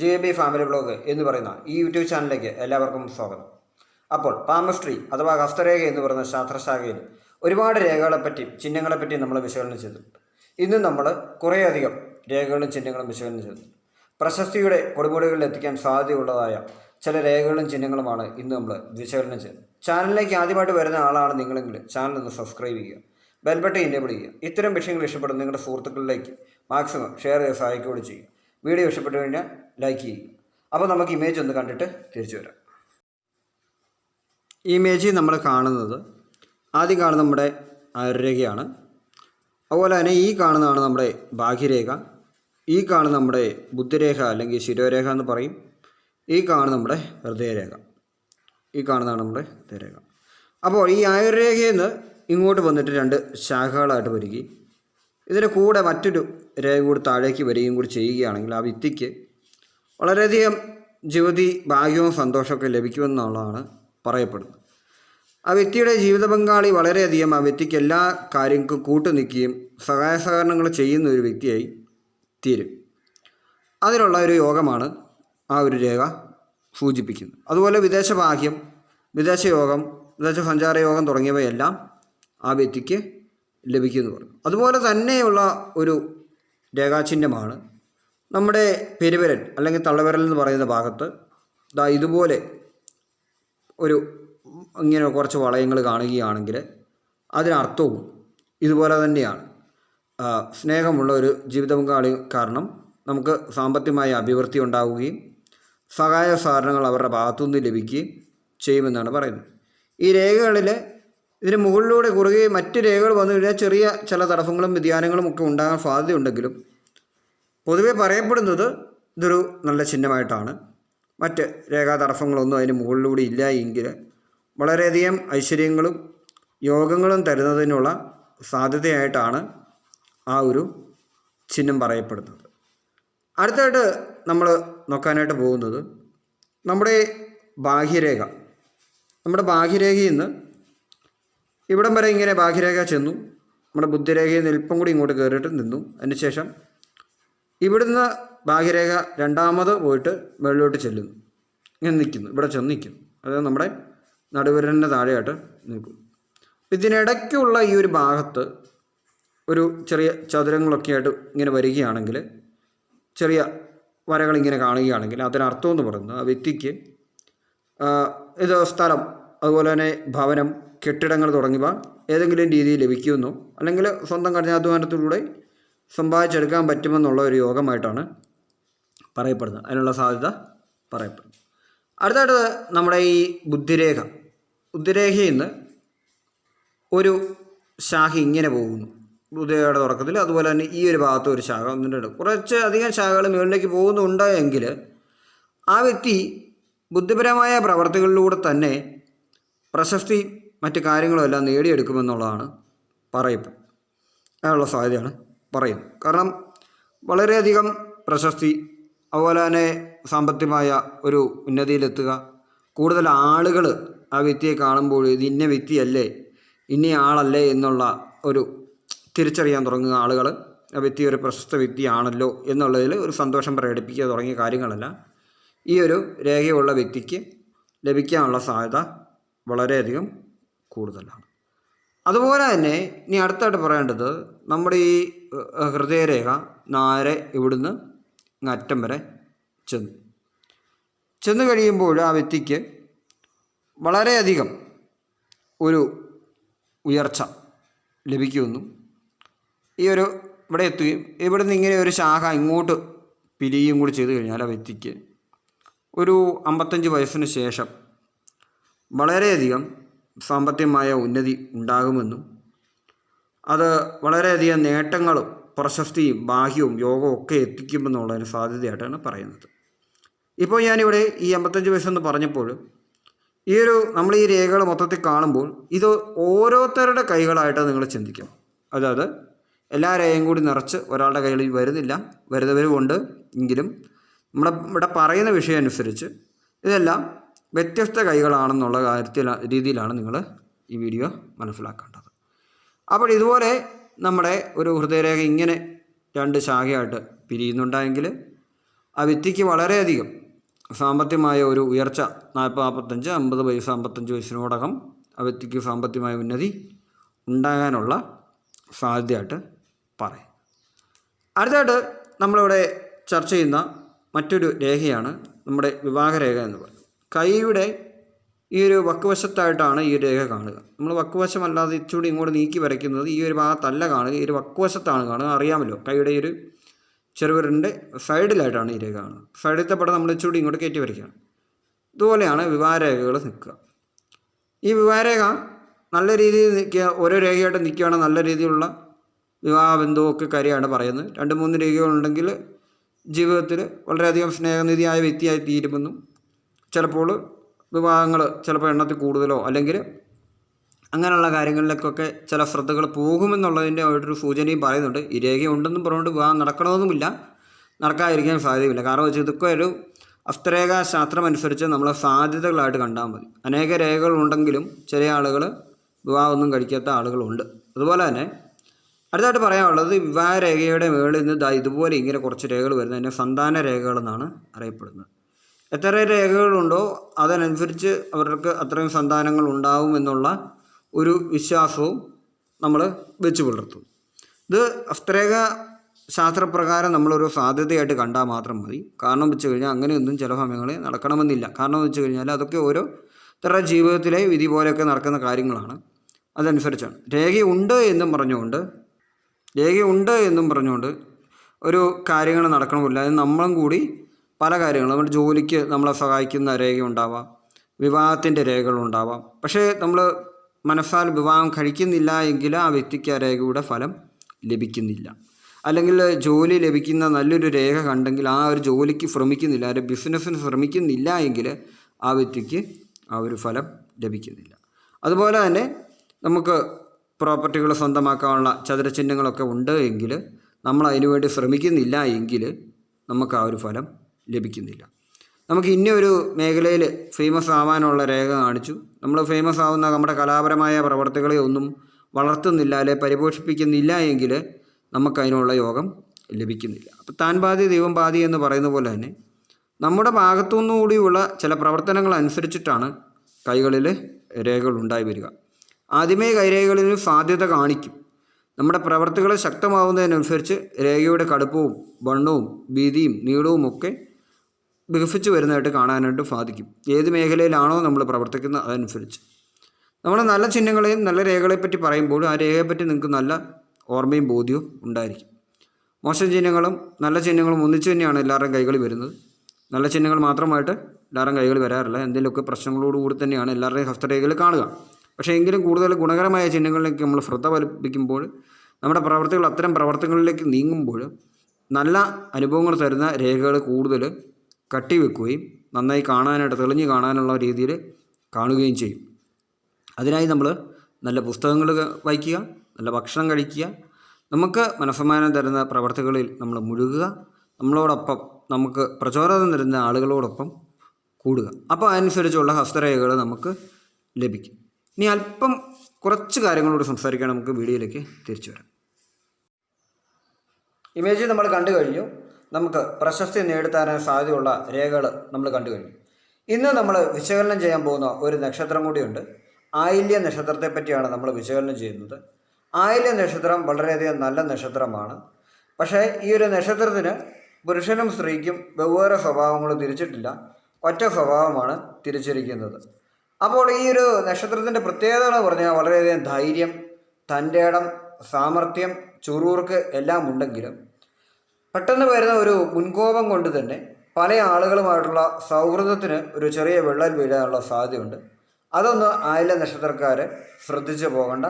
J B family blog എന്ന് പറയുന്ന ഈ യൂട്യൂബ് ചാനലിലേക്ക് എല്ലാവർക്കും സ്വാഗതം. അപ്പോൾ പാമസ്ട്രി അഥവാ ഹസ്തരേഖ എന്ന് പറയുന്ന ശാസ്ത്രശാഖയിൽ ഒരുപാട് രേഖകളെപ്പറ്റിയും ചിഹ്നങ്ങളെപ്പറ്റിയും നമ്മൾ വിശകലനം ചെയ്തിട്ടുണ്ട്. ഇന്ന് നമ്മൾ കുറേയധികം രേഖകളും ചിഹ്നങ്ങളും വിശകലനം ചെയ്തിട്ടുണ്ട്. പ്രശസ്തിയുടെ കൊടുമുടികളിൽ എത്തിക്കാൻ സാധ്യതയുള്ളതായ ചില രേഖകളും ചിഹ്നങ്ങളുമാണ് ഇന്ന് നമ്മൾ വിശകലനം ചെയ്തത് ചാനലിലേക്ക് ആദ്യമായിട്ട് വരുന്ന ആളാണ് നിങ്ങളെങ്കിൽ ചാനൽ ഒന്ന് സബ്സ്ക്രൈബ് ചെയ്യുക ബെൽബട്ടൺ ഇന്നേബിൾ ചെയ്യുക. ഇത്തരം വിഷയങ്ങൾ ഇഷ്ടപ്പെടുന്ന നിങ്ങളുടെ സുഹൃത്തുക്കളിലേക്ക് മാക്സിമം ഷെയർ ചെയ്ത് സഹായിക്കുകയും ചെയ്യുക. വീഡിയോ ഇഷ്ടപ്പെട്ടു കഴിഞ്ഞാൽ ലൈക്ക് ചെയ്യുക. അപ്പോൾ നമുക്ക് ഇമേജ് ഒന്ന് കണ്ടിട്ട് തിരിച്ചു വരാം. ഈ ഇമേജ് നമ്മൾ കാണുന്നത് ആദ്യം കാണുന്ന നമ്മുടെ അരരേഖയാണ് അതുപോലെ തന്നെ ഈ കാണുന്നതാണ് നമ്മുടെ ഭാഗ്യരേഖ. ഈ കാണുന്ന നമ്മുടെ ബുദ്ധിരേഖ അല്ലെങ്കിൽ ശിരോരേഖ എന്ന് പറയും. ഈ കാണുന്ന നമ്മുടെ ഹൃദയരേഖ. ഈ കാണുന്നതാണ് നമ്മുടെ ഹൃദയരേഖ. അപ്പോൾ ഈ ആയുർരേഖയിൽ നിന്ന് ഇങ്ങോട്ട് വന്നിട്ട് രണ്ട് ശാഖകളായിട്ട് വരികയും ഇതിന് കൂടെ മറ്റൊരു രേഖ കൂടി താഴേക്ക് വരികയും കൂടി ചെയ്യുകയാണെങ്കിൽ ആ വ്യക്തിക്ക് വളരെയധികം ജ്യോതി ഭാഗ്യവും സന്തോഷമൊക്കെ ലഭിക്കുമെന്നുള്ളതാണ് പറയപ്പെടുന്നത്. ആ വ്യക്തിയുടെ ജീവിത പങ്കാളി വളരെയധികം ആ വ്യക്തിക്ക് എല്ലാ കാര്യങ്ങൾക്കും കൂട്ടു നിൽക്കുകയും സഹായ സഹകരണങ്ങൾ ചെയ്യുന്ന ഒരു വ്യക്തിയായി തീരും. അതിനുള്ള ഒരു യോഗമാണ് ആ ഒരു രേഖ സൂചിപ്പിക്കുന്നത്. അതുപോലെ വിദേശ ഭാഗ്യം വിദേശ യോഗം വിദേശ സഞ്ചാര യോഗം തുടങ്ങിയവയെല്ലാം ആ വ്യക്തിക്ക് ലഭിക്കുമെന്ന് പറഞ്ഞു. അതുപോലെ തന്നെയുള്ള ഒരു രേഖാചിഹ്നമാണ് നമ്മുടെ പെരുവിരൽ അല്ലെങ്കിൽ തള്ളവിരൽ എന്ന് പറയുന്ന ഭാഗത്ത് ദാ ഇതുപോലെ ഒരു ഇങ്ങനെ കുറച്ച് വളയങ്ങൾ കാണുകയാണെങ്കിൽ അതിനർത്ഥവും ഇതുപോലെ തന്നെയാണ്. സ്നേഹമുള്ള ഒരു ജീവിത പങ്കാളി കാരണം നമുക്ക് സാമ്പത്തികമായ അഭിവൃദ്ധി ഉണ്ടാവുകയും സഹായ സഹകരണങ്ങൾ അവരുടെ ഭാഗത്തുനിന്ന് ലഭിക്കുകയും ചെയ്യുമെന്നാണ് പറയുന്നത്. ഈ രേഖകളിൽ ഇതിന് മുകളിലൂടെ കുറുകെ മറ്റ് രേഖകൾ വന്നു കഴിഞ്ഞാൽ ചെറിയ ചില തടസ്സങ്ങളും വ്യതിയാനങ്ങളും ഒക്കെ ഉണ്ടാകാൻ സാധ്യതയുണ്ടെങ്കിലും പൊതുവെ പറയപ്പെടുന്നത് ഇതൊരു നല്ല ചിഹ്നമായിട്ടാണ്. മറ്റ് രേഖാ തടസ്സങ്ങളൊന്നും അതിന് മുകളിലൂടെ ഇല്ല എങ്കിൽ വളരെയധികം ഐശ്വര്യങ്ങളും യോഗങ്ങളും തരുന്നതിനുള്ള സാധ്യതയായിട്ടാണ് ആ ഒരു ചിഹ്നം പറയപ്പെടുന്നത്. അടുത്തായിട്ട് നമ്മൾ നോക്കാനായിട്ട് പോകുന്നത് നമ്മുടെ ബാഹ്യരേഖ. നമ്മുടെ ബാഹ്യരേഖയിൽ നിന്ന് ഇവിടം വരെ ഇങ്ങനെ ബാഹ്യരേഖ ചെന്നു. നമ്മുടെ ബുദ്ധിരേഖയിൽ നിൽപ്പം കൂടി ഇങ്ങോട്ട് കയറിയിട്ട് നിന്നു. അതിനുശേഷം ഇവിടുന്ന് ഭാഗ്യരേഖ രണ്ടാമത് പോയിട്ട് മുകളിലോട്ട് ചെല്ലുന്നു. ഇങ്ങനെ നിൽക്കുന്നു. ഇവിടെ ചെന്ന് നിൽക്കുന്നു. അതായത് നമ്മുടെ നടുവിരലിന്റെ താഴെയായിട്ട് നിൽക്കും ഇതിനിടയ്ക്കുള്ള ഈ ഒരു ഭാഗത്ത് ഒരു ചെറിയ ചതുരങ്ങളൊക്കെ ആയിട്ട് ഇങ്ങനെ വരികയാണെങ്കിൽ ചെറിയ വരകൾ ഇങ്ങനെ കാണുകയാണെങ്കിൽ അതിനർത്ഥം എന്ന് പറയുന്നത് ആ വ്യക്തിക്ക് ഇത് സ്ഥലം അതുപോലെ തന്നെ ഭവനം കെട്ടിടങ്ങൾ തുടങ്ങിയവ ഏതെങ്കിലും രീതിയിൽ ലഭിക്കുമെന്നോ അല്ലെങ്കിൽ സ്വന്തം കഠിനാധ്വാനത്തിലൂടെ സമ്പാദിച്ചെടുക്കാൻ പറ്റുമെന്നുള്ള ഒരു യോഗമായിട്ടാണ് പറയപ്പെടുന്നത്. അതിനുള്ള സാധ്യത പറയപ്പെടുന്നു. അടുത്തായിട്ട് നമ്മുടെ ഈ ബുദ്ധിരേഖ. ബുദ്ധിരേഖയിൽ നിന്ന് ഒരു ശാഖ ഇങ്ങനെ പോകുന്നു. ബുദ്ധിരേഖയുടെ തുടക്കത്തിൽ അതുപോലെ തന്നെ ഈ ഒരു ഭാഗത്ത് ഒരു ശാഖ ഒന്നിട്ടുണ്ട് കുറച്ച് അധികം ശാഖകൾ മുകളിലേക്ക് പോകുന്നുണ്ട് എങ്കിൽ ആ വ്യക്തി ബുദ്ധിപരമായ പ്രവർത്തികളിലൂടെ തന്നെ പ്രശസ്തി മറ്റു കാര്യങ്ങളും എല്ലാം നേടിയെടുക്കുമെന്നുള്ളതാണ് പറയുന്നത് അതിനുള്ള സാധ്യതയാണ് പറയും കാരണം വളരെയധികം പ്രശസ്തി അതുപോലെ തന്നെ സാമ്പത്തികമായ ഒരു ഉന്നതിയിലെത്തുക കൂടുതൽ ആളുകൾ ആ വ്യക്തിയെ കാണുമ്പോൾ ഇത് ഇന്ന വ്യക്തിയല്ലേ ഇന്ന ആളല്ലേ എന്നുള്ള ഒരു തിരിച്ചറിയാൻ തുടങ്ങുക ആളുകൾ ആ വ്യക്തി ഒരു പ്രശസ്ത വ്യക്തിയാണല്ലോ എന്നുള്ളതിൽ ഒരു സന്തോഷം പ്രകടിപ്പിക്കുക തുടങ്ങിയ കാര്യങ്ങളെല്ലാം. ഈ ഒരു രേഖയുള്ള വ്യക്തിക്ക് ലഭിക്കാനുള്ള സാധ്യത വളരെയധികം കൂടുതലാണ്. അതുപോലെ തന്നെ ഇനി അടുത്തായിട്ട് പറയേണ്ടത് നമ്മുടെ ഈ ഹൃദയരേഖ നേരെ ഇവിടുന്ന് അറ്റം വരെ ചെന്നു. ചെന്നു കഴിയുമ്പോൾ ആ വ്യക്തിക്ക് വളരെയധികം ഒരു ഉയർച്ച ലഭിക്കുമെന്നും ഈ ഒരു ഇവിടെ എത്തുകയും ഇവിടുന്ന് ഇങ്ങനെ ഒരു ശാഖ ഇങ്ങോട്ട് പിരിയുകയും കൂടി ചെയ്തു കഴിഞ്ഞാൽ ആ വ്യക്തിക്ക് ഒരു അമ്പത്തഞ്ച് വയസ്സിന് ശേഷം വളരെയധികം സാമ്പത്തികമായ ഉന്നതി ഉണ്ടാകുമെന്നും അത് വളരെയധികം നേട്ടങ്ങളും പ്രശസ്തിയും ബാഹ്യവും യോഗവും ഒക്കെ എത്തിക്കുമെന്നുള്ളതിന് സാധ്യതയായിട്ടാണ് പറയുന്നത്. ഇപ്പോൾ ഞാനിവിടെ ഈ അമ്പത്തഞ്ച് വയസ്സെന്ന് പറഞ്ഞപ്പോൾ ഈ ഒരു നമ്മൾ ഈ രേഖകൾ മൊത്തത്തിൽ കാണുമ്പോൾ ഇത് ഓരോരുത്തരുടെ കൈകളായിട്ട് നിങ്ങൾ ചിന്തിക്കും. അതായത് എല്ലാ രേഖയും കൂടി നിറച്ച് ഒരാളുടെ കയ്യിൽ വരുന്നില്ല വരുന്നവരുമുണ്ട് എങ്കിലും നമ്മുടെ ഇവിടെ പറയുന്ന വിഷയം അനുസരിച്ച് ഇതെല്ലാം വ്യത്യസ്ത കൈകളാണെന്നുള്ള കാര്യത്തിൽ രീതിയിലാണ് നിങ്ങൾ ഈ വീഡിയോ മനസ്സിലാക്കേണ്ടത്. അപ്പോൾ ഇതുപോലെ നമ്മുടെ ഒരു ഹൃദയരേഖ ഇങ്ങനെ രണ്ട് ശാഖയായിട്ട് പിരിയുന്നുണ്ടെങ്കിൽ ആ വ്യക്തിക്ക് വളരെയധികം സാമ്പത്തികമായ ഒരു ഉയർച്ച നാൽപ്പത് നാൽപ്പത്തഞ്ച് അമ്പത് വയസ്സ് അമ്പത്തഞ്ച് വയസ്സിനോടകം ആ വ്യക്തിക്ക് സാമ്പത്തികമായ ഉന്നതി ഉണ്ടാകാനുള്ള സാധ്യതയായിട്ട് പറയും. അടുത്തായിട്ട് നമ്മളിവിടെ ചർച്ച ചെയ്യുന്ന മറ്റൊരു രേഖയാണ് നമ്മുടെ വിവാഹരേഖ എന്ന് പറയുന്നത്. കൈയുടെ ഈ ഒരു വക്കുവശത്തായിട്ടാണ് ഈ രേഖ കാണുക. നമ്മൾ വക്കുവശമല്ലാതെ ഇച്ചുകൂടി ഇങ്ങോട്ട് നീക്കി വരയ്ക്കുന്നത് ഈ ഒരു ഭാഗത്തല്ല കാണുക. ഈ ഒരു വക്കുവശത്താണ് കാണുക. അറിയാമല്ലോ കൈയുടെ ഈ ഒരു ചെറുവിരലിന്റെ സൈഡിലായിട്ടാണ് ഈ രേഖ കാണുക. സൈഡിലത്തെ പടം നമ്മൾ ഇച്ചുകൂടി ഇങ്ങോട്ട് കയറ്റി വരയ്ക്കുകയാണ്. ഇതുപോലെയാണ് വിവാഹരേഖകൾ നിൽക്കുക. ഈ വിവാഹരേഖ നല്ല രീതിയിൽ നിൽക്കുക. ഓരോ രേഖയായിട്ട് നിൽക്കുകയാണ് നല്ല രീതിയിലുള്ള വിവാഹ ബന്ധുവൊക്കെ കാര്യമാണ് പറയുന്നത്. രണ്ട് മൂന്ന് രേഖകളുണ്ടെങ്കിൽ ജീവിതത്തിൽ വളരെയധികം സ്നേഹനിധിയായ വ്യക്തിയായി തീരുമെന്നും ചിലപ്പോൾ വിവാഹങ്ങൾ ചിലപ്പോൾ എണ്ണത്തിൽ കൂടുതലോ അല്ലെങ്കിൽ അങ്ങനെയുള്ള കാര്യങ്ങളിലേക്കൊക്കെ ചില ശ്രദ്ധകൾ പോകുമെന്നുള്ളതിന്റെ ഒരു സൂചനയും പറയുന്നുണ്ട്. ഈ രേഖ ഉണ്ടെന്നും പറഞ്ഞുകൊണ്ട് വിവാഹം നടക്കണമെന്നുമില്ല. നടക്കാതിരിക്കാൻ സാധ്യതയില്ല കാരണം വെച്ചാൽ ഇതൊക്കെ ഒരു അസ്ത്രേഖാ ശാസ്ത്രം അനുസരിച്ച് നമ്മൾ സാധ്യതകളായിട്ട് കണ്ടാൽ മതി. അനേക രേഖകളുണ്ടെങ്കിലും ചില ആളുകൾ വിവാഹമൊന്നും കഴിക്കാത്ത ആളുകളുണ്ട്. അതുപോലെ തന്നെ അടുത്തായിട്ട് പറയാനുള്ളത് വിവാഹ രേഖയുടെ മുകളിൽ നിന്ന് ഇതുപോലെ ഇങ്ങനെ കുറച്ച് രേഖകൾ വരുന്നതിന്റെ സന്താന രേഖകളെന്നാണ് അറിയപ്പെടുന്നത്. എത്ര രേഖകളുണ്ടോ അതിനനുസരിച്ച് അവർക്ക് അത്രയും സന്താനങ്ങൾ ഉണ്ടാവും എന്നുള്ള ഒരു വിശ്വാസവും നമ്മൾ വെച്ച് പുലർത്തും. ഇത് അസ്ത്രേഖ ശാസ്ത്രപ്രകാരം നമ്മളൊരു സാധ്യതയായിട്ട് കണ്ടാൽ മാത്രം മതി. കാരണം വെച്ച് കഴിഞ്ഞാൽ അങ്ങനെയൊന്നും ചില സമയങ്ങളിൽ നടക്കണമെന്നില്ല. കാരണം വെച്ച് കഴിഞ്ഞാൽ അതൊക്കെ ഓരോ ഇത്തരം ജീവിതത്തിലെ വിധി പോലെയൊക്കെ നടക്കുന്ന കാര്യങ്ങളാണ്. അതനുസരിച്ചാണ്. രേഖയുണ്ട് എന്നും പറഞ്ഞുകൊണ്ട് രേഖയുണ്ട് എന്നും പറഞ്ഞുകൊണ്ട് ഒരു കാര്യങ്ങൾ നടക്കണമില്ല. അത് നമ്മളും കൂടി പല കാര്യങ്ങളും. നമ്മുടെ ജോലിക്ക് നമ്മളെ സഹായിക്കുന്ന രേഖ ഉണ്ടാവാം. വിവാഹത്തിന്റെ രേഖകളുണ്ടാവാം പക്ഷേ നമ്മൾ മനസ്സാൽ വിവാഹം കഴിക്കുന്നില്ല എങ്കിൽ ആ വ്യക്തിക്ക് ആ രേഖയുടെ ഫലം ലഭിക്കുന്നില്ല. അല്ലെങ്കിൽ ജോലി ലഭിക്കുന്ന നല്ലൊരു രേഖ കണ്ടെങ്കിൽ ആ ഒരു ജോലിക്ക് ശ്രമിക്കുന്നില്ല ഒരു ബിസിനസ്സിന് ശ്രമിക്കുന്നില്ല എങ്കിൽ ആ വ്യക്തിക്ക് ആ ഒരു ഫലം ലഭിക്കുന്നില്ല. അതുപോലെ തന്നെ നമുക്ക് പ്രോപ്പർട്ടികൾ സ്വന്തമാക്കാനുള്ള ചതുരചിഹ്നങ്ങളൊക്കെ ഉണ്ട് എങ്കിൽ നമ്മൾ അതിനുവേണ്ടി ശ്രമിക്കുന്നില്ല എങ്കിൽ നമുക്ക് ആ ഒരു ഫലം ലഭിക്കുന്നില്ല. നമുക്ക് ഇന്ന ഒരു മേഖലയിൽ ഫേമസ് ആവാനുള്ള രേഖ കാണിച്ചു. നമ്മൾ ഫേമസ് ആവുന്ന നമ്മുടെ കലാപരമായ പ്രവർത്തികളെ ഒന്നും വളർത്തുന്നില്ല അല്ലെ പരിപോഷിപ്പിക്കുന്നില്ല എങ്കിൽ നമുക്കതിനുള്ള യോഗം ലഭിക്കുന്നില്ല. അപ്പോൾ താൻ ബാധി ദൈവം ബാധി എന്ന് പറയുന്ന പോലെ തന്നെ നമ്മുടെ ഭാഗത്തുനിന്നുകൂടിയുള്ള ചില പ്രവർത്തനങ്ങൾ അനുസരിച്ചിട്ടാണ് കൈകളിൽ രേഖകൾ ഉണ്ടായി വരിക. ആദ്യമേ കൈരേഖകളിൽ സാധ്യത കാണിക്കും. നമ്മുടെ പ്രവർത്തികൾ ശക്തമാവുന്നതിനനുസരിച്ച് രേഖയുടെ കടുപ്പവും വണ്ണവും വീതിയും നീളവും ഒക്കെ വികസിച്ച് വരുന്നതായിട്ട് കാണാനായിട്ട് സാധിക്കും. ഏത് മേഖലയിലാണോ നമ്മൾ പ്രവർത്തിക്കുന്നത് അതനുസരിച്ച്. നമ്മൾ നല്ല ചിഹ്നങ്ങളെയും നല്ല രേഖകളെ പറ്റി പറയുമ്പോൾ ആ രേഖയെപ്പറ്റി നിങ്ങൾക്ക് നല്ല ഓർമ്മയും ബോധ്യവും ഉണ്ടായിരിക്കും. മോശം ചിഹ്നങ്ങളും നല്ല ചിഹ്നങ്ങളും ഒന്നിച്ച് തന്നെയാണ് എല്ലാവരുടെയും കൈകളിൽ വരുന്നത്. നല്ല ചിഹ്നങ്ങൾ മാത്രമായിട്ട് എല്ലാവരുടെയും കൈകൾ വരാറില്ല. എന്തെങ്കിലുമൊക്കെ പ്രശ്നങ്ങളോട് കൂടി തന്നെയാണ് എല്ലാവരുടെയും ഹസ്തരേഖകൾ കാണുക. പക്ഷേ എങ്കിലും കൂടുതൽ ഗുണകരമായ ചിഹ്നങ്ങളിലേക്ക് നമ്മൾ ശ്രദ്ധ പലിപ്പിക്കുമ്പോൾ നമ്മുടെ പ്രവർത്തികൾ അത്തരം പ്രവർത്തനങ്ങളിലേക്ക് നീങ്ങുമ്പോൾ നല്ല അനുഭവങ്ങൾ തരുന്ന രേഖകൾ കൂടുതൽ കട്ടിവെക്കുകയും നന്നായി കാണാനായിട്ട് തെളിഞ്ഞ് കാണാനുള്ള രീതിയിൽ കാണുകയും ചെയ്യും. അതിനായി നമ്മൾ നല്ല പുസ്തകങ്ങൾ വായിക്കുക നല്ല ഭക്ഷണം കഴിക്കുക. നമുക്ക് മനസ്സമാനം തരുന്ന പ്രവർത്തികളിൽ നമ്മൾ മുഴുകുക. നമ്മളോടൊപ്പം നമുക്ക് പ്രചോദനം തരുന്ന ആളുകളോടൊപ്പം കൂടുക. അപ്പോൾ അതനുസരിച്ചുള്ള ഹസ്തരേഖകൾ നമുക്ക് ലഭിക്കും. ഇനി അല്പം കുറച്ച് കാര്യങ്ങളോട് സംസാരിക്കാൻ നമുക്ക് വീഡിയോയിലേക്ക് തിരിച്ചു വരാം. ഇമേജ് നമ്മൾ കണ്ടു കഴിഞ്ഞു. നമുക്ക് പ്രശസ്തി നേടിത്തരാൻ സാധ്യതയുള്ള രേഖകൾ നമ്മൾ കണ്ടു കഴിഞ്ഞു. ഇന്ന് നമ്മൾ വിശകലനം ചെയ്യാൻ പോകുന്ന ഒരു നക്ഷത്രം കൂടിയുണ്ട്. ആയില്യ നക്ഷത്രത്തെ പറ്റിയാണ് നമ്മൾ വിശകലനം ചെയ്യുന്നത്. ആയില്യ നക്ഷത്രം വളരെയധികം നല്ല നക്ഷത്രമാണ്. പക്ഷേ ഈ ഒരു നക്ഷത്രത്തിന് പുരുഷനും സ്ത്രീക്കും വെവ്വേറെ സ്വഭാവങ്ങൾ തിരിച്ചിട്ടില്ല. ഒറ്റ സ്വഭാവമാണ് തിരിച്ചിരിക്കുന്നത്. അപ്പോൾ ഈ ഒരു നക്ഷത്രത്തിന്റെ പ്രത്യേകത എന്ന് പറഞ്ഞാൽ വളരെയധികം ധൈര്യം തന്റെ ഇടം സാമർഥ്യം ചുറൂർക്ക് എല്ലാം ഉണ്ടെങ്കിലും പെട്ടെന്ന് വരുന്ന ഒരു മുൻകോപം കൊണ്ട് തന്നെ പല ആളുകളുമായിട്ടുള്ള സൗഹൃദത്തിന് ഒരു ചെറിയ വിള്ളൽ വീഴാനുള്ള സാധ്യതയുണ്ട്. അതൊന്ന് ആയില നക്ഷത്രക്കാർ ശ്രദ്ധിച്ചു പോകേണ്ട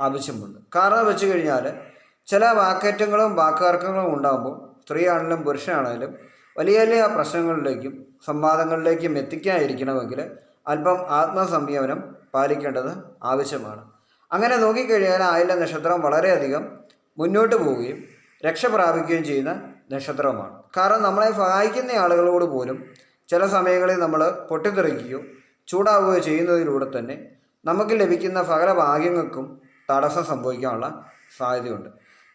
ആവശ്യമുണ്ട്. കാരണം വെച്ച് കഴിഞ്ഞാൽ ചില വാക്കേറ്റങ്ങളും വാക്കുതർക്കങ്ങളും ഉണ്ടാകുമ്പോൾ സ്ത്രീയാണെങ്കിലും പുരുഷനാണെങ്കിലും വലിയ വലിയ പ്രശ്നങ്ങളിലേക്കും സംവാദങ്ങളിലേക്കും എത്തിക്കാതിരിക്കണമെങ്കിൽ അല്പം ആത്മസംയമനം പാലിക്കേണ്ടത് ആവശ്യമാണ്. അങ്ങനെ നോക്കിക്കഴിഞ്ഞാൽ ആയില നക്ഷത്രം വളരെയധികം മുന്നോട്ട് പോവുകയും രക്ഷ പ്രാപിക്കുകയും ചെയ്യുന്ന നക്ഷത്രമാണ് കാരണം നമ്മളെ സഹായിക്കുന്ന ആളുകളോട് പോലും ചില സമയങ്ങളിൽ നമ്മൾ പൊട്ടിത്തെറിക്കുകയോ ചൂടാവുകയോ ചെയ്യുന്നതിലൂടെ തന്നെ നമുക്ക് ലഭിക്കുന്ന സകല ഭാഗ്യങ്ങൾക്കും തടസ്സം സംഭവിക്കാനുള്ള സാധ്യതയുണ്ട്.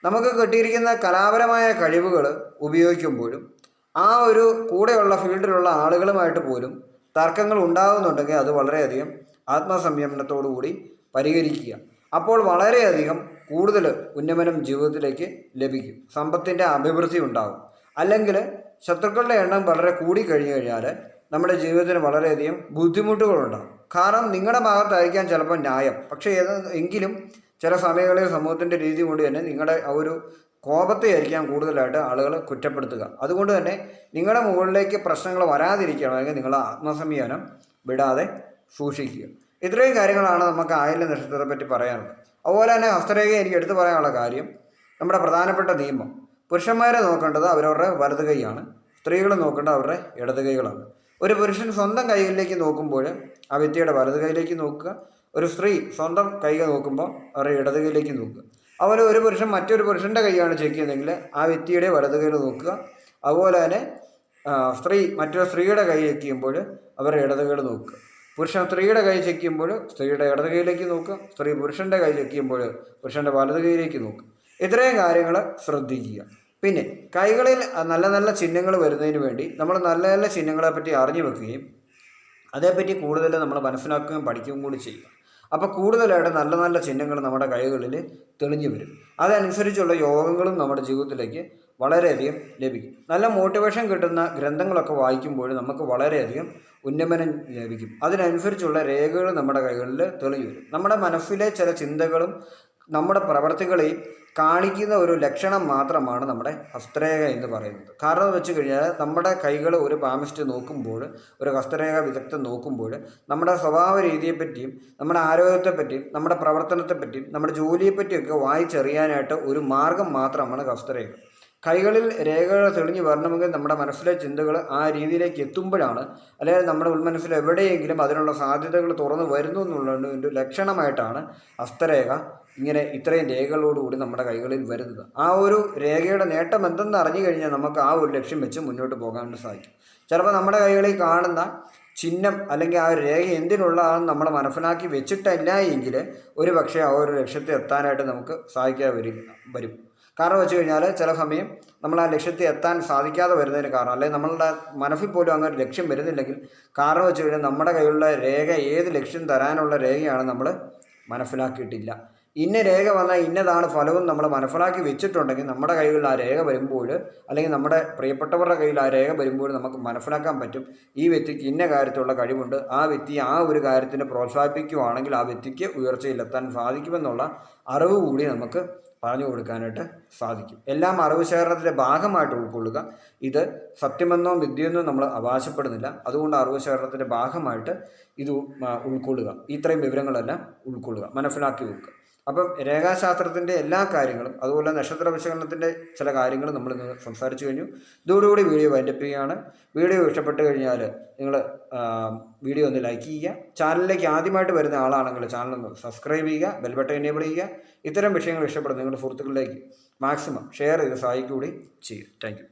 നമുക്ക് കിട്ടിയിരിക്കുന്ന കലാപരമായ കഴിവുകൾ ഉപയോഗിക്കുമ്പോഴും ആ ഒരു കൂടെയുള്ള ഫീൽഡിലുള്ള ആളുകളുമായിട്ട് പോലും തർക്കങ്ങൾ ഉണ്ടാകുന്നുണ്ടെങ്കിൽ അത് വളരെയധികം ആത്മസംയമനത്തോടു കൂടി പരിഹരിക്കുക. അപ്പോൾ വളരെയധികം കൂടുതൽ ഉന്നമനം ജീവിതത്തിലേക്ക് ലഭിക്കും. സമ്പത്തിന്റെ അഭിവൃദ്ധി ഉണ്ടാകും അല്ലെങ്കിൽ ശത്രുക്കളുടെ എണ്ണം വളരെ കൂടി കഴിഞ്ഞു കഴിഞ്ഞാൽ നമ്മുടെ ജീവിതത്തിന് വളരെയധികം ബുദ്ധിമുട്ടുകളുണ്ടാകും കാരണം നിങ്ങളുടെ ഭാഗത്തായിരിക്കാം ചിലപ്പോൾ ന്യായം. പക്ഷേ ഏത് എങ്കിലും ചില സമയങ്ങളിൽ സമൂഹത്തിന്റെ രീതി കൊണ്ട് തന്നെ നിങ്ങളുടെ ആ ഒരു കോപത്തെ ആയിരിക്കാം കൂടുതലായിട്ട് ആളുകൾ കുറ്റപ്പെടുത്തുക. അതുകൊണ്ട് തന്നെ നിങ്ങളുടെ മുകളിലേക്ക് പ്രശ്നങ്ങൾ വരാതിരിക്കണമെങ്കിൽ നിങ്ങൾ ആത്മസംയമനം വിടാതെ സൂക്ഷിക്കുക. ഇത്രയും കാര്യങ്ങളാണ് നമുക്ക് ആയില നക്ഷത്രത്തെ പറ്റി പറയാനുള്ളത്. അതുപോലെ തന്നെ ഹസ്തരേഖ എനിക്ക് എടുത്തു പറയാനുള്ള കാര്യം നമ്മുടെ പ്രധാനപ്പെട്ട നിയമം പുരുഷന്മാരെ നോക്കേണ്ടത് അവരവരുടെ വലത് കൈയാണ് സ്ത്രീകൾ നോക്കേണ്ടത് അവരുടെ ഇടത് കൈകളാണ്. ഒരു പുരുഷൻ സ്വന്തം കൈകളിലേക്ക് നോക്കുമ്പോൾ ആ വ്യക്തിയുടെ വലത് കൈയിലേക്ക് നോക്കുക ഒരു സ്ത്രീ സ്വന്തം കൈ നോക്കുമ്പോൾ അവരുടെ ഇടത് കൈയിലേക്ക് നോക്കുക. അതുപോലെ ഒരു പുരുഷൻ മറ്റൊരു പുരുഷന്റെ കൈയാണ് ചെക്ക് ചെയ്യുന്നതെങ്കിൽ ആ വ്യക്തിയുടെ വലത് കൈ നോക്കുക. അതുപോലെ തന്നെ സ്ത്രീ മറ്റൊരു സ്ത്രീയുടെ കൈ ചെക്ക് ചെയ്യുമ്പോൾ അവരുടെ ഇടത് കൈ നോക്കുക. പുരുഷൻ സ്ത്രീയുടെ കൈ ചെക്ക് ചെയ്യുമ്പോൾ സ്ത്രീയുടെ ഇടത് കൈയിലേക്ക് നോക്കുക. സ്ത്രീ പുരുഷന്റെ കൈ ചെക്ക് ചെയ്യുമ്പോൾ പുരുഷന്റെ വലത് കൈയിലേക്ക് നോക്കുക. ഇത്രയും കാര്യങ്ങൾ ശ്രദ്ധിക്കുക. പിന്നെ കൈകളിൽ നല്ല നല്ല ചിഹ്നങ്ങൾ വരുന്നതിന് വേണ്ടി നമ്മൾ നല്ല നല്ല ചിഹ്നങ്ങളെ പറ്റി അറിഞ്ഞു വെക്കുകയും അതേപ്പറ്റി കൂടുതൽ നമ്മൾ മനസ്സിലാക്കുകയും പഠിക്കുകയും കൂടി ചെയ്യുക. അപ്പോൾ കൂടുതലായിട്ട് നല്ല നല്ല ചിഹ്നങ്ങൾ നമ്മുടെ കൈകളിൽ തെളിഞ്ഞു വരും. അതനുസരിച്ചുള്ള യോഗങ്ങളും നമ്മുടെ ജീവിതത്തിലേക്ക് വളരെയധികം ലഭിക്കും. നല്ല മോട്ടിവേഷൻ കിട്ടുന്ന ഗ്രന്ഥങ്ങളൊക്കെ വായിക്കുമ്പോൾ നമുക്ക് വളരെയധികം ഉന്നമനം ലഭിക്കും. അതിനനുസരിച്ചുള്ള രേഖകൾ നമ്മുടെ കൈകളിൽ തെളിഞ്ഞു വരും. നമ്മുടെ മനസ്സിലെ ചില ചിന്തകളും നമ്മുടെ പ്രവർത്തികളെയും കാണിക്കുന്ന ഒരു ലക്ഷണം മാത്രമാണ് നമ്മുടെ ഹസ്തരേഖ എന്ന് പറയുന്നത്. കാരണം വെച്ച് കഴിഞ്ഞാൽ നമ്മുടെ കൈകൾ ഒരു പാമിസ്റ്റ് നോക്കുമ്പോൾ ഒരു ഹസ്തരേഖ വിദഗ്ധൻ നോക്കുമ്പോൾ നമ്മുടെ സ്വഭാവ രീതിയെപ്പറ്റിയും നമ്മുടെ ആരോഗ്യത്തെപ്പറ്റിയും നമ്മുടെ പ്രവർത്തനത്തെപ്പറ്റിയും നമ്മുടെ ജോലിയെപ്പറ്റിയൊക്കെ വായിച്ചറിയാനായിട്ട് ഒരു മാർഗം മാത്രമാണ് ഹസ്തരേഖ. കൈകളിൽ രേഖകൾ തെളിഞ്ഞു വരണമെങ്കിൽ നമ്മുടെ മനസ്സിലെ ചിന്തകൾ ആ രീതിയിലേക്ക് എത്തുമ്പോഴാണ് അല്ലെങ്കിൽ നമ്മുടെ ഉൾമനസ്സിൽ എവിടെയെങ്കിലും അതിനുള്ള സാധ്യതകൾ തുറന്നു വരുന്നു എന്നുള്ളതിന്റെ ലക്ഷണമായിട്ടാണ് ഹസ്തരേഖ ഇങ്ങനെ ഇത്രയും രേഖകളോടുകൂടി നമ്മുടെ കൈകളിൽ വരുന്നത്. ആ ഒരു രേഖയുടെ നേട്ടം എന്തെന്ന് അറിഞ്ഞു കഴിഞ്ഞാൽ നമുക്ക് ആ ഒരു ലക്ഷ്യം വെച്ച് മുന്നോട്ട് പോകാൻ സാധിക്കും. ചിലപ്പോൾ നമ്മുടെ കൈകളിൽ കാണുന്ന ചിഹ്നം അല്ലെങ്കിൽ ആ ഒരു രേഖ എന്തിനുള്ളതാണെന്ന് നമ്മൾ മനസ്സിലാക്കി വെച്ചിട്ടില്ല എങ്കിൽ ഒരു പക്ഷേ ആ ഒരു ലക്ഷ്യത്തെ എത്താനായിട്ട് നമുക്ക് സാധിക്കാതെ വരും വരും. കാരണം വെച്ച് കഴിഞ്ഞാൽ ചില സമയം നമ്മൾ ആ ലക്ഷ്യത്തിൽ എത്താൻ സാധിക്കാതെ വരുന്നതിന് കാരണം അല്ലെങ്കിൽ നമ്മളുടെ മനസ്സിൽ പോലും അങ്ങനെ ഒരു ലക്ഷ്യം വരുന്നില്ലെങ്കിൽ കാരണം വെച്ച് കഴിഞ്ഞാൽ നമ്മുടെ കയ്യിലുള്ള രേഖ ഏത് ലക്ഷ്യം തരാനുള്ള രേഖയാണ് നമ്മൾ മനസ്സിലാക്കിയിട്ടില്ല. ഇന്ന രേഖ വന്നാൽ ഇന്നതാണ് ഫലവും നമ്മൾ മനസ്സിലാക്കി വെച്ചിട്ടുണ്ടെങ്കിൽ നമ്മുടെ കയ്യിലുള്ള ആ രേഖ വരുമ്പോൾ അല്ലെങ്കിൽ നമ്മുടെ പ്രിയപ്പെട്ടവരുടെ കയ്യിൽ ആ രേഖ വരുമ്പോൾ നമുക്ക് മനസ്സിലാക്കാൻ പറ്റും ഈ വ്യക്തിക്ക് ഇന്ന കാര്യത്തിലുള്ള കഴിവുണ്ട് ആ വ്യക്തി ആ ഒരു കാര്യത്തിനെ പ്രോത്സാഹിപ്പിക്കുകയാണെങ്കിൽ ആ വ്യക്തിക്ക് ഉയർച്ചയിലെത്താൻ സാധിക്കുമെന്നുള്ള അറിവ് കൂടി നമുക്ക് പറഞ്ഞു കൊടുക്കാനായിട്ട് സാധിക്കും. എല്ലാം അറിവ് ശേഖരണത്തിന്റെ ഭാഗമായിട്ട് ഉൾക്കൊള്ളുക. ഇത് സത്യമെന്നോ വിദ്യയെന്നോ നമ്മൾ അവകാശപ്പെടുന്നില്ല. അതുകൊണ്ട് അറിവ് ശേഖരണത്തിന്റെ ഭാഗമായിട്ട് ഇത് ഉൾക്കൊള്ളുക. ഇത്രയും വിവരങ്ങളെല്ലാം ഉൾക്കൊള്ളുക. മനസ്സിലാക്കി വെക്കുക. അപ്പം രേഖാശാസ്ത്രത്തിന്റെ എല്ലാ കാര്യങ്ങളും അതുപോലെ നക്ഷത്ര വിശകലനത്തിന്റെ ചില കാര്യങ്ങളും നമ്മൾ ഇന്ന് സംസാരിച്ചു കഴിഞ്ഞു. ഇതോടുകൂടി വീഡിയോ വൈൻഡപ്പിക്കുകയാണ് വീഡിയോ ഇഷ്ടപ്പെട്ട് കഴിഞ്ഞാൽ നിങ്ങൾ വീഡിയോ ഒന്ന് ലൈക്ക് ചെയ്യുക. ചാനലിലേക്ക് ആദ്യമായിട്ട് വരുന്ന ആളാണെങ്കിൽ ചാനൽ ഒന്ന് സബ്സ്ക്രൈബ് ചെയ്യുക ബെൽബട്ടൺ എനേബിൾ ചെയ്യുക. ഇത്തരം വിഷയങ്ങൾ ഇഷ്ടപ്പെടുന്ന നിങ്ങളുടെ സുഹൃത്തുക്കളിലേക്ക് മാക്സിമം ഷെയർ ചെയ്ത് സഹായിക്കുകയും ചെയ്യുക. താങ്ക്